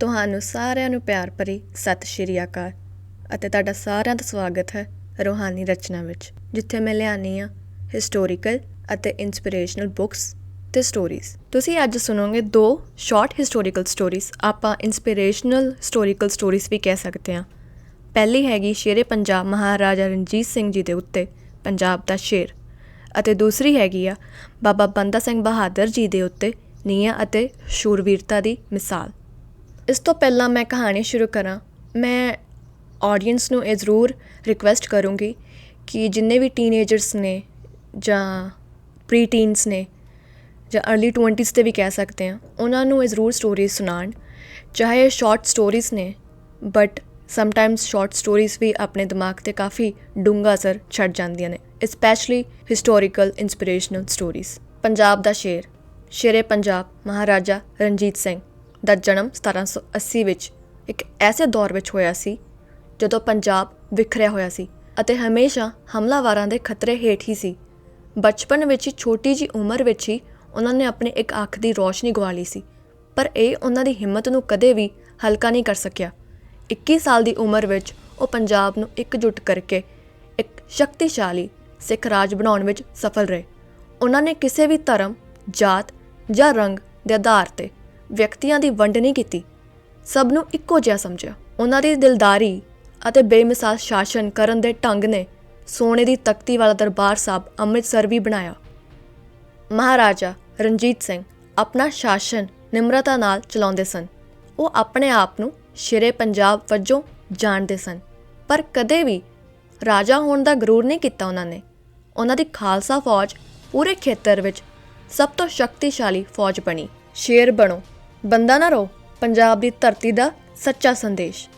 ਤੁਹਾਨੂੰ ਸਾਰਿਆਂ ਨੂੰ ਪਿਆਰ ਭਰੀ ਸਤਿ ਸ਼੍ਰੀ ਅਕਾਲ ਅਤੇ ਤੁਹਾਡਾ ਸਾਰਿਆਂ ਦਾ ਸਵਾਗਤ ਹੈ ਰੋਹਾਨੀ ਰਚਨਾ ਵਿੱਚ, ਜਿੱਥੇ ਮੈਂ ਲਿਆਨੀ ਆ ਹਿਸਟੋਰੀਕਲ ਅਤੇ ਇਨਸਪੀਰੇਸ਼ਨਲ ਬੁੱਕਸ ਤੇ ਸਟੋਰੀਜ਼ ਤੁਸੀਂ ਅੱਜ ਸੁਣੋਗੇ ਦੋ ਸ਼ਾਰਟ ਹਿਸਟੋਰੀਕਲ ਸਟੋਰੀਜ਼ ਆਪਾਂ ਇਨਸਪੀਰੇਸ਼ਨਲ ਹਿਸਟੋਰੀਕਲ ਸਟੋਰੀਜ਼ ਵੀ ਕਹਿ ਸਕਦੇ ਹਾਂ। ਪਹਿਲੀ ਹੈਗੀ ਸ਼ੇਰੇ ਪੰਜਾਬ ਮਹਾਰਾਜਾ ਰਣਜੀਤ ਸਿੰਘ ਜੀ ਦੇ ਉੱਤੇ, ਪੰਜਾਬ ਦਾ ਸ਼ੇਰ। ਅਤੇ ਦੂਸਰੀ ਹੈਗੀ ਆ ਬਾਬਾ ਬੰਦਾ ਸਿੰਘ ਬਹਾਦਰ ਜੀ ਦੇ ਉੱਤੇ, ਨੀਹਾਂ ਅਤੇ ਸ਼ੂਰਵੀਰਤਾ ਦੀ ਮਿਸਾਲ। ਇਸ ਤੋਂ ਪਹਿਲਾਂ ਮੈਂ ਕਹਾਣੀ ਸ਼ੁਰੂ ਕਰਾਂ। ਮੈਂ ਆਡੀਅנס ਨੂੰ ਇਹ ਜ਼ਰੂਰ ਰਿਕੁਐਸਟ ਕਰੂੰਗੀ ਕਿ ਜਿੰਨੇ ਵੀ ਟੀਨੇਜਰਸ ਨੇ ਜਾਂ ਪ੍ਰੀ ਟੀਨਸ ਨੇ ਜਾਂ अर्ਲੀ 20s ਤੇ ਵੀ ਕਹਿ ਸਕਦੇ ਆ ਉਹਨਾਂ ਨੂੰ ਇਹ ਜ਼ਰੂਰ ਸਟੋਰੀਜ਼ ਸੁਣਾਣ ਚਾਹੇ ਸ਼ਾਰਟ ਸਟੋਰੀਜ਼ ਨੇ ਬਟ ਸਮਟਾਈਮਸ ਸ਼ਾਰਟ ਸਟੋਰੀਜ਼ ਵੀ ਆਪਣੇ ਦਿਮਾਗ ਤੇ ਕਾਫੀ ਡੂੰਗਾ ਅਸਰ ਛੱਡ ਜਾਂਦੀਆਂ ਨੇ specially historical inspirational stories Punjab ਦਾ ਸ਼ੇਰ, ਸ਼ੇਰੇ ਪੰਜਾਬ, ਮਹਾਰਾਜਾ ਰਣਜੀਤ ਸਿੰਘ। ਦਾ ਜਨਮ 1780 ਵਿੱਚ ਇੱਕ ਐਸੇ ਦੌਰ ਵਿੱਚ ਹੋਇਆ ਸੀ, ਜਦੋਂ ਪੰਜਾਬ ਵਿਖਰਿਆ ਹੋਇਆ ਸੀ ਅਤੇ ਹਮੇਸ਼ਾ ਹਮਲਾਵਾਰਾਂ ਦੇ ਖਤਰੇ ਹੇਠ ਹੀ ਸੀ। ਬਚਪਨ ਵਿੱਚ ਹੀ ਛੋਟੀ ਜੀ ਉਮਰ ਵਿੱਚ ਹੀ ਉਹਨਾਂ ਨੇ ਆਪਣੇ ਇੱਕ ਅੱਖ ਦੀ ਰੋਸ਼ਨੀ ਗਵਾ ਲਈ ਸੀ, ਪਰ ਇਹ ਉਹਨਾਂ ਦੀ ਹਿੰਮਤ ਨੂੰ ਕਦੇ ਵੀ ਹਲਕਾ ਨਹੀਂ ਕਰ ਸਕਿਆ। 21 ਸਾਲ ਦੀ ਉਮਰ ਵਿੱਚ ਉਹ ਪੰਜਾਬ ਨੂੰ ਇਕਜੁੱਟ ਕਰਕੇ ਇੱਕ ਸ਼ਕਤੀਸ਼ਾਲੀ ਸਿੱਖ ਰਾਜ ਬਣਾਉਣ ਵਿੱਚ ਸਫਲ ਰਹੇ। ਉਹਨਾਂ ਨੇ ਕਿਸੇ ਵੀ ਧਰਮ, ਜਾਤ ਜਾਂ ਰੰਗ ਦੇ ਆਧਾਰ ਤੇ ਵਿਅਕਤੀਆਂ ਦੀ ਵੰਡ ਨਹੀਂ ਕੀਤੀ। ਸਭ ਨੂੰ ਇੱਕੋ ਜਿਹਾ ਸਮਝਿਆ। ਉਹਨਾਂ ਦੀ ਦਿਲਦਾਰੀ ਅਤੇ ਬੇਮਿਸਾਲ ਸ਼ਾਸਨ ਕਰਨ ਦੇ ਢੰਗ ਨੇ ਸੋਨੇ ਦੀ ਤਖਤੀ ਵਾਲਾ ਦਰਬਾਰ ਸਾਹਿਬ ਅੰਮ੍ਰਿਤਸਰ ਵੀ ਬਣਾਇਆ। ਮਹਾਰਾਜਾ ਰਣਜੀਤ ਸਿੰਘ ਆਪਣਾ ਸ਼ਾਸਨ ਨਿਮਰਤਾ ਨਾਲ ਚਲਾਉਂਦੇ ਸਨ। ਉਹ ਆਪਣੇ ਆਪ ਨੂੰ ਸ਼ੇਰੇ ਪੰਜਾਬ ਵਜੋਂ ਜਾਣਦੇ ਸਨ। ਪਰ ਕਦੇ ਵੀ ਰਾਜਾ ਹੋਣ ਦਾ ਗਰੂਰ ਨਹੀਂ ਕੀਤਾ ਉਹਨਾਂ ਨੇ। ਉਹਨਾਂ ਦੀ ਖਾਲਸਾ ਫੌਜ ਪੂਰੇ ਖੇਤਰ ਵਿੱਚ ਸਭ ਤੋਂ ਸ਼ਕਤੀਸ਼ਾਲੀ ਫੌਜ ਬਣੀ। ਸ਼ੇਰ ਬਣੋ। ਬੰਦਾ ਨਾ ਰਹੋ ਪੰਜਾਬ ਦੀ ਧਰਤੀ ਦਾ ਸੱਚਾ ਸੰਦੇਸ਼।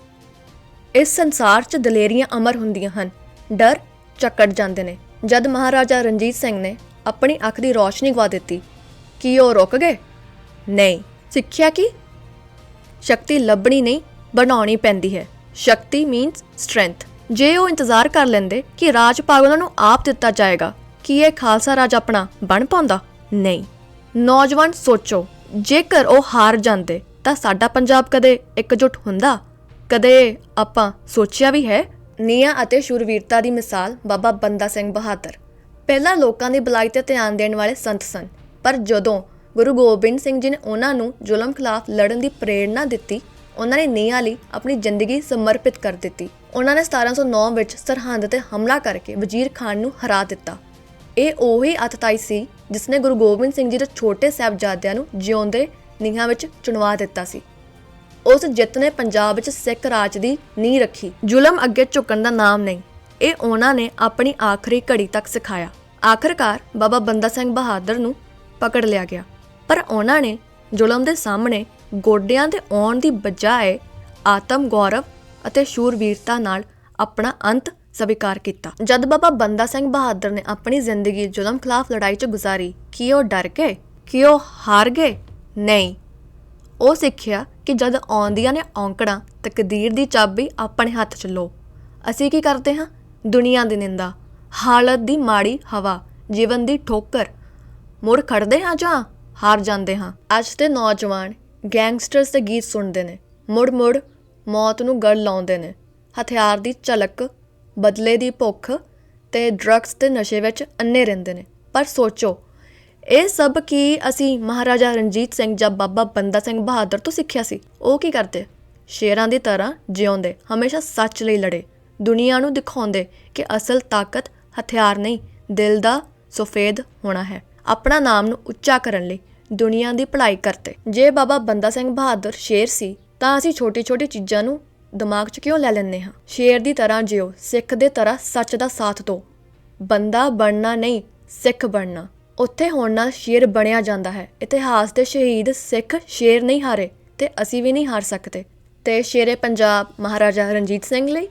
ਇਸ ਸੰਸਾਰ 'ਚ ਦਲੇਰੀਆਂ ਅਮਰ ਹੁੰਦੀਆਂ ਹਨ, ਡਰ ਚੱਕੜ ਜਾਂਦੇ ਨੇ। ਜਦ ਮਹਾਰਾਜਾ ਰਣਜੀਤ ਸਿੰਘ ਨੇ ਆਪਣੀ ਅੱਖ ਦੀ ਰੋਸ਼ਨੀ ਗਵਾ ਦਿੱਤੀ, ਕੀ ਉਹ ਰੁਕ ਗਏ? ਨਹੀਂ, ਸਿੱਖਿਆ ਕੀ? ਸ਼ਕਤੀ ਲੱਭਣੀ ਨਹੀਂ, ਬਣਾਉਣੀ ਪੈਂਦੀ ਹੈ। ਸ਼ਕਤੀ ਮੀਨਸ ਸਟਰੈਂਥ ਜੇ ਉਹ ਇੰਤਜ਼ਾਰ ਕਰ ਲੈਂਦੇ ਕਿ ਰਾਜ ਭਾਗ ਉਹਨਾਂ ਨੂੰ ਆਪ ਦਿੱਤਾ ਜਾਏਗਾ, ਕੀ ਇਹ ਖਾਲਸਾ ਰਾਜ ਆਪਣਾ ਬਣ ਪਾਉਂਦਾ? ਨਹੀਂ। ਨੌਜਵਾਨ ਸੋਚੋ। ਜੇਕਰ ਉਹ ਹਾਰ ਜਾਂਦੇ, ਤਾਂ ਸਾਡਾ ਪੰਜਾਬ ਕਦੇ ਇਕਜੁੱਟ ਹੁੰਦਾ? ਕਦੇ ਆਪਾਂ ਸੋਚਿਆ ਵੀ ਹੈ? ਨੀਆਂ ਅਤੇ ਸ਼ੂਰਵੀਰਤਾ ਦੀ ਮਿਸਾਲ ਬਾਬਾ ਬੰਦਾ ਸਿੰਘ ਬਹਾਦਰ। ਪਹਿਲਾਂ ਲੋਕਾਂ ਦੀ ਬੁਲਾਈ ਤੇ ਧਿਆਨ ਦੇਣ ਵਾਲੇ ਸੰਤ ਸਨ, ਪਰ ਜਦੋਂ ਗੁਰੂ ਗੋਬਿੰਦ ਸਿੰਘ ਜੀ ਨੇ ਉਹਨਾਂ ਨੂੰ ਜ਼ੁਲਮ ਖਿਲਾਫ ਲੜਨ ਦੀ ਪ੍ਰੇਰਣਾ ਦਿੱਤੀ, ਉਹਨਾਂ ਨੇ ਨੀਹਾਂ ਲਈ ਆਪਣੀ ਜ਼ਿੰਦਗੀ ਸਮਰਪਿਤ ਕਰ ਦਿੱਤੀ। ਉਹਨਾਂ ਨੇ 1709 ਵਿੱਚ ਸਰਹੰਦ ਤੇ ਹਮਲਾ ਕਰਕੇ ਵਜ਼ੀਰ ਖਾਨ ਨੂੰ ਹਰਾ ਦਿੱਤਾ। ਇਹ ਉਹੀ ਅਤਤਾਈ ਸੀ ਜਿਸਨੇ ਗੁਰੂ ਗੋਬਿੰਦ ਸਿੰਘ ਜੀ ਦੇ ਛੋਟੇ ਸਾਹਿਬਜ਼ਾਦਿਆਂ ਨੂੰ ਜਿਉਂਦੇ ਨੀਹਾਂ ਵਿੱਚ ਚੁਣਵਾ ਦਿੱਤਾ ਸੀ। ਉਸ ਜਿੱਤ ਨੇ ਪੰਜਾਬ ਵਿੱਚ ਸਿੱਖ ਰਾਜ ਦੀ ਨੀਂਹ ਰੱਖੀ। ਜ਼ੁਲਮ ਅੱਗੇ ਝੁਕਣ ਦਾ ਨਾਮ ਨਹੀਂ, ਇਹ ਉਹਨਾਂ ਨੇ ਆਪਣੀ ਆਖਰੀ ਘੜੀ ਤੱਕ ਸਿਖਾਇਆ। ਆਖਰਕਾਰ ਬਾਬਾ ਬੰਦਾ ਸਿੰਘ ਬਹਾਦਰ ਨੂੰ ਪਕੜ ਲਿਆ ਗਿਆ। ਪਰ ਉਹਨਾਂ ਨੇ ਜ਼ੁਲਮ ਦੇ ਸਾਹਮਣੇ ਗੋਡਿਆਂ ਦੇ ਆਉਣ ਦੀ ਬਜਾਏ ਆਤਮ ਗੌਰਵ ਅਤੇ ਸ਼ੂਰਵੀਰਤਾ ਨਾਲ ਆਪਣਾ ਅੰਤ ਸਵੀਕਾਰ ਕੀਤਾ। ਜਦ ਬਾਬਾ ਬੰਦਾ ਸਿੰਘ ਬਹਾਦਰ ਨੇ ਆਪਣੀ ਜ਼ਿੰਦਗੀ ਜ਼ੁਲਮ ਖਿਲਾਫ ਲੜਾਈ 'ਚ ਗੁਜ਼ਾਰੀ, ਕੀ ਉਹ ਡਰ ਗਏ? ਕੀ ਉਹ ਹਾਰ ਗਏ? ਨਹੀਂ। ਉਹ ਸਿੱਖਿਆ ਕਿ ਜਦ ਆਉਂਦੀਆਂ ਨੇ ਔਂਕੜਾਂ, ਤਕਦੀਰ ਦੀ ਚਾਬੀ ਆਪਣੇ ਹੱਥ 'ਚ ਲਓ। ਅਸੀਂ ਕੀ ਕਰਦੇ ਹਾਂ? ਦੁਨੀਆ ਦੀ ਨਿੰਦਾ, ਹਾਲਤ ਦੀ ਮਾੜੀ ਹਵਾ, ਜੀਵਨ ਦੀ ਠੋਕਰ। ਮੁੜ ਖੜਦੇ ਹਾਂ ਜਾਂ ਹਾਰ ਜਾਂਦੇ ਹਾਂ? ਅੱਜ ਦੇ ਨੌਜਵਾਨ ਗੈਂਗਸਟਰਸ ਦੇ ਗੀਤ ਸੁਣਦੇ ਨੇ। ਮੁੜ ਮੁੜ ਮੌਤ ਨੂੰ ਗੜ ਲਾਉਂਦੇ ਨੇ। ਹਥਿਆਰ ਦੀ ਝਲਕ ਬਦਲੇ ਦੀ ਭੁੱਖ ਤੇ ਡਰੱਗਸ ਤੇ ਨਸ਼ੇ ਵਿੱਚ ਅੰਨੇ ਰਹਿੰਦੇ ਨੇ। ਪਰ ਸੋਚੋ, ਇਹ ਸਭ ਕੀ ਅਸੀਂ ਮਹਾਰਾਜਾ ਰਣਜੀਤ ਸਿੰਘ ਜਾਂ ਬਾਬਾ ਬੰਦਾ ਸਿੰਘ ਬਹਾਦਰ ਤੋਂ ਸਿੱਖਿਆ ਸੀ? ਉਹ ਕੀ ਕਰਦੇ? ਸ਼ੇਰਾਂ ਦੀ ਤਰ੍ਹਾਂ ਜਿਉਂਦੇ, ਹਮੇਸ਼ਾ ਸੱਚ ਲਈ ਲੜੇ, ਦੁਨੀਆ ਨੂੰ ਦਿਖਾਉਂਦੇ ਕਿ ਅਸਲ ਤਾਕਤ ਹਥਿਆਰ ਨਹੀਂ, ਦਿਲ ਦਾ ਸਫੇਦ ਹੋਣਾ ਹੈ। ਆਪਣਾ ਨਾਮ ਨੂੰ ਉੱਚਾ ਕਰਨ ਲਈ ਦੁਨੀਆ ਦੀ ਭਲਾਈ ਕਰਤੇ। ਜੇ ਬਾਬਾ ਬੰਦਾ ਸਿੰਘ ਬਹਾਦਰ ਸ਼ੇਰ ਸੀ, ਤਾਂ ਅਸੀਂ ਛੋਟੀ-ਛੋਟੀ ਚੀਜ਼ਾਂ ਨੂੰ ਦਿਮਾਗ 'ਚ ਕਿਉਂ ਲੈ ਲੈਂਦੇ ਹਾਂ? ਸ਼ੇਰ ਦੀ ਤਰ੍ਹਾਂ ਜਿਓ, ਸਿੱਖ ਦੇ ਤਰ੍ਹਾਂ ਸੱਚ ਦਾ ਸਾਥ ਦਿਓ। ਬੰਦਾ ਬਣਨਾ ਨਹੀਂ, ਸਿੱਖ ਬਣਨਾ। ਉੱਥੇ ਹੋਣ ਨਾਲ ਸ਼ੇਰ ਬਣਿਆ ਜਾਂਦਾ ਹੈ। ਇਤਿਹਾਸ ਦੇ ਸ਼ਹੀਦ ਸਿੱਖ ਸ਼ੇਰ ਨਹੀਂ ਹਾਰੇ ਤੇ ਅਸੀਂ ਵੀ ਨਹੀਂ ਹਾਰ ਸਕਦੇ। ਤੇ ਸ਼ੇਰੇ ਪੰਜਾਬ ਮਹਾਰਾਜਾ ਰਣਜੀਤ ਸਿੰਘ ਲਈ?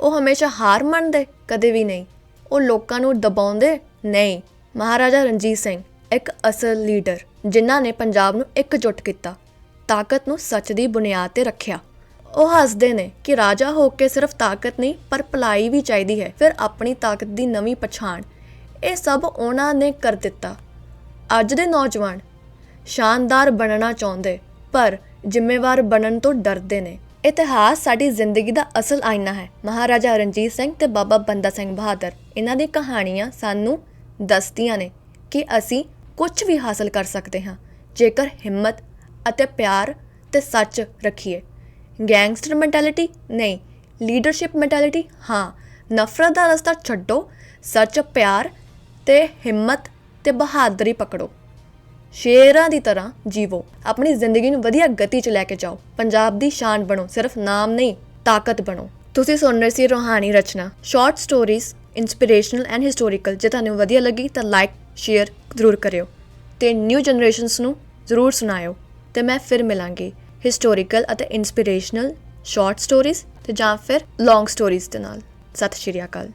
ਉਹ ਹਮੇਸ਼ਾ ਹਾਰ ਮੰਨਦੇ, ਕਦੇ ਵੀ ਨਹੀਂ। ਉਹ ਲੋਕਾਂ ਨੂੰ ਦਬਾਉਂਦੇ, ਨਹੀਂ। ਮਹਾਰਾਜਾ ਰਣਜੀਤ ਸਿੰਘ, ਇੱਕ ਅਸਲ ਲੀਡਰ, ਜਿਨ੍ਹਾਂ ਨੇ ਪੰਜਾਬ ਨੂੰ ਇਕਜੁੱਟ ਕੀਤਾ, ਤਾਕਤ ਨੂੰ ਸੱਚ ਦੀ ਬੁਨਿਆਦ ਤੇ ਰੱਖਿਆ। ਉਹ ਹੱਸਦੇ ਨੇ ਕਿ ਰਾਜਾ ਹੋ ਕੇ ਸਿਰਫ ਤਾਕਤ ਨਹੀਂ, ਪਰ ਭਲਾਈ ਵੀ ਚਾਹੀਦੀ ਹੈ। ਫਿਰ ਆਪਣੀ ਤਾਕਤ ਦੀ ਨਵੀਂ ਪਛਾਣ। ਇਹ ਸਭ ਉਹਨਾਂ ਨੇ ਕਰ ਦਿੱਤਾ। ਅੱਜ ਦੇ ਨੌਜਵਾਨ ਸ਼ਾਨਦਾਰ ਬਣਨਾ ਚਾਹੁੰਦੇ, ਪਰ ਜ਼ਿੰਮੇਵਾਰ ਬਣਨ ਤੋਂ ਡਰਦੇ ਨੇ। ਇਤਿਹਾਸ ਸਾਡੀ ਜ਼ਿੰਦਗੀ ਦਾ ਅਸਲ ਆਇਨਾ ਹੈ। ਮਹਾਰਾਜਾ ਰਣਜੀਤ ਸਿੰਘ ਤੇ ਬਾਬਾ ਬੰਦਾ ਸਿੰਘ ਬਹਾਦਰ, ਇਹਨਾਂ ਦੀ ਕਹਾਣੀਆਂ ਸਾਨੂੰ ਦੱਸਦੀਆਂ ਨੇ ਕਿ ਅਸੀਂ ਕੁਝ ਵੀ ਹਾਸਲ ਕਰ ਸਕਦੇ ਹਾਂ, ਜੇਕਰ ਹਿੰਮਤ ਅਤੇ ਪਿਆਰ ਤੇ ਸੱਚ ਰੱਖੀਏ। Gangster mentality? ਨਹੀਂ। Leadership mentality? ਹਾਂ। ਨਫ਼ਰਤ ਦਾ ਰਸਤਾ ਛੱਡੋ, ਸੱਚ, ਪਿਆਰ ਤੇ ਹਿੰਮਤ ਤੇ ਬਹਾਦਰੀ ਪਕੜੋ। ਸ਼ੇਰਾਂ ਦੀ ਤਰ੍ਹਾਂ ਜੀਵੋ। ਆਪਣੀ ਜ਼ਿੰਦਗੀ ਨੂੰ ਵਧੀਆ ਗਤੀ 'ਚ ਲੈ ਕੇ ਜਾਓ। ਪੰਜਾਬ ਦੀ ਸ਼ਾਨ ਬਣੋ। ਸਿਰਫ ਨਾਮ ਨਹੀਂ, ਤਾਕਤ ਬਣੋ। ਤੁਸੀਂ ਸੁਣ ਰਹੇ ਸੀ ਰੋਹਾਨੀ ਰਚਨਾ। Short stories inspirational and historical ਜੇ ਤੁਹਾਨੂੰ ਵਧੀਆ ਲੱਗੀ ਤਾਂ ਲਾਈਕ ਸ਼ੇਅਰ ਜ਼ਰੂਰ ਕਰਿਓ। ਤੇ ਨਿਊ ਜਨਰੇਸ਼ਨਸ ਨੂੰ ਜ਼ਰੂਰ ਸੁਣਾਇਓ। ਤੇ ਮੈਂ ਫਿਰ ਮਿਲਾਂਗੀ। ਹਿਸਟੋਰੀਕਲ ਅਤੇ ਇਨਸਪੀਰੇਸ਼ਨਲ, ਸ਼ਾਰਟ ਸਟੋਰੀਜ਼ ਤੇ ਜਾਂ ਫਿਰ ਲੌਂਗ ਸਟੋਰੀਜ਼ ਦੇ ਨਾਲ। ਸਤਿ ਸ਼੍ਰੀ ਅਕਾਲ।